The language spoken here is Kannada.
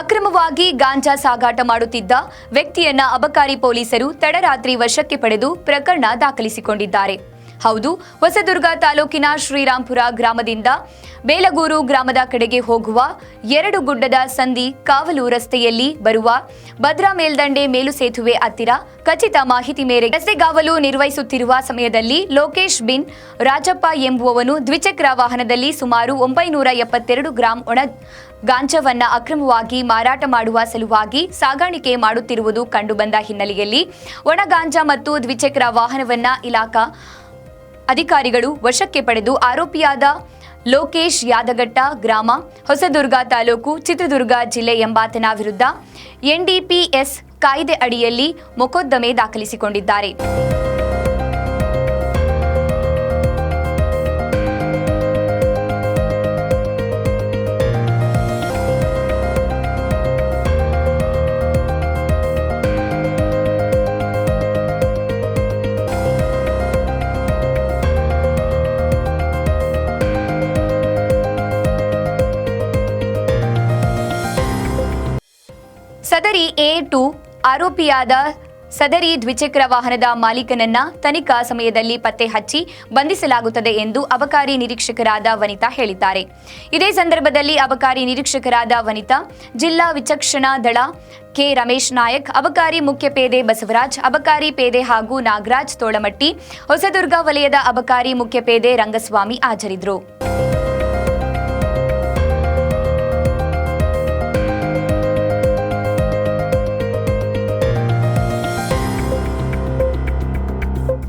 ಅಕ್ರಮವಾಗಿ ಗಾಂಜಾ ಸಾಗಾಟ ಮಾಡುತ್ತಿದ್ದ ವ್ಯಕ್ತಿಯನ್ನ ಅಬಕಾರಿ ಪೊಲೀಸರು ತಡರಾತ್ರಿ ವಶಕ್ಕೆ ಪಡೆದು ಪ್ರಕರಣ ದಾಖಲಿಸಿಕೊಂಡಿದ್ದಾರೆ. ಹೌದು, ಹೊಸದುರ್ಗ ತಾಲೂಕಿನ ಶ್ರೀರಾಂಪುರ ಗ್ರಾಮದಿಂದ ಬೇಲಗೂರು ಗ್ರಾಮದ ಕಡೆಗೆ ಹೋಗುವ ಎರಡು ಗುಡ್ಡದ ಸಂಧಿ ಕಾವಲು ರಸ್ತೆಯಲ್ಲಿ ಬರುವ ಭದ್ರಾ ಮೇಲ್ದಂಡೆ ಮೇಲು ಸೇತುವೆ ಹತ್ತಿರ ಖಚಿತ ಮಾಹಿತಿ ಮೇರೆಗೆ ರಸ್ತೆಗಾವಲು ನಿರ್ವಹಿಸುತ್ತಿರುವ ಸಮಯದಲ್ಲಿ ಲೋಕೇಶ್ ಬಿನ್ ರಾಜಪ್ಪ ಎಂಬುವವನು ದ್ವಿಚಕ್ರ ವಾಹನದಲ್ಲಿ ಸುಮಾರು ಒಂಬೈನೂರ ಎಪ್ಪತ್ತೆರಡು ಗ್ರಾಂ ಒಣ ಗಾಂಜಾವನ್ನ ಅಕ್ರಮವಾಗಿ ಮಾರಾಟ ಮಾಡುವ ಸಲುವಾಗಿ ಸಾಗಾಣಿಕೆ ಮಾಡುತ್ತಿರುವುದು ಕಂಡುಬಂದ ಹಿನ್ನೆಲೆಯಲ್ಲಿ ಒಣ ಗಾಂಜಾ ಮತ್ತು ದ್ವಿಚಕ್ರ ವಾಹನವನ್ನ ಇಲಾಖಾ ಅಧಿಕಾರಿಗಳು ವಶಕ್ಕೆ ಪಡೆದು ಆರೋಪಿಯಾದ ಲೋಕೇಶ್ ಯಾದಗಟ್ಟ ಗ್ರಾಮ, ಹೊಸದುರ್ಗ ತಾಲೂಕು, ಚಿತ್ರದುರ್ಗ ಜಿಲ್ಲೆ ಎಂಬಾತನ ವಿರುದ್ಧ ಎನ್ಡಿಪಿಎಸ್ ಕಾಯ್ದೆ ಅಡಿಯಲ್ಲಿ ಮೊಕದ್ದಮೆ ದಾಖಲಿಸಿಕೊಂಡಿದ್ದಾರೆ. ಸದರಿ ಎ ಟು ಆರೋಪಿಯಾದ ಸದರಿ ದ್ವಿಚಕ್ರ ವಾಹನದ ಮಾಲೀಕನನ್ನ ತನಿಖಾ ಸಮಯದಲ್ಲಿ ಪತ್ತೆ ಹಚ್ಚಿ ಬಂಧಿಸಲಾಗುತ್ತದೆ ಎಂದು ಅಬಕಾರಿ ನಿರೀಕ್ಷಕರಾದ ವನಿತಾ ಹೇಳಿದ್ದಾರೆ. ಇದೇ ಸಂದರ್ಭದಲ್ಲಿ ಅಬಕಾರಿ ನಿರೀಕ್ಷಕರಾದ ವನಿತಾ, ಜಿಲ್ಲಾ ವಿಚಕ್ಷಣಾ ದಳ ಕೆ ರಮೇಶ್ ನಾಯಕ್, ಅಬಕಾರಿ ಮುಖ್ಯ ಪೇದೆ ಬಸವರಾಜ್, ಅಬಕಾರಿ ಪೇದೆ ಹಾಗೂ ನಾಗರಾಜ್ ತೋಳಮಟ್ಟಿ, ಹೊಸದುರ್ಗ ವಲಯದ ಅಬಕಾರಿ ಮುಖ್ಯ ಪೇದೆ ರಂಗಸ್ವಾಮಿ ಹಾಜರಿದ್ದರು.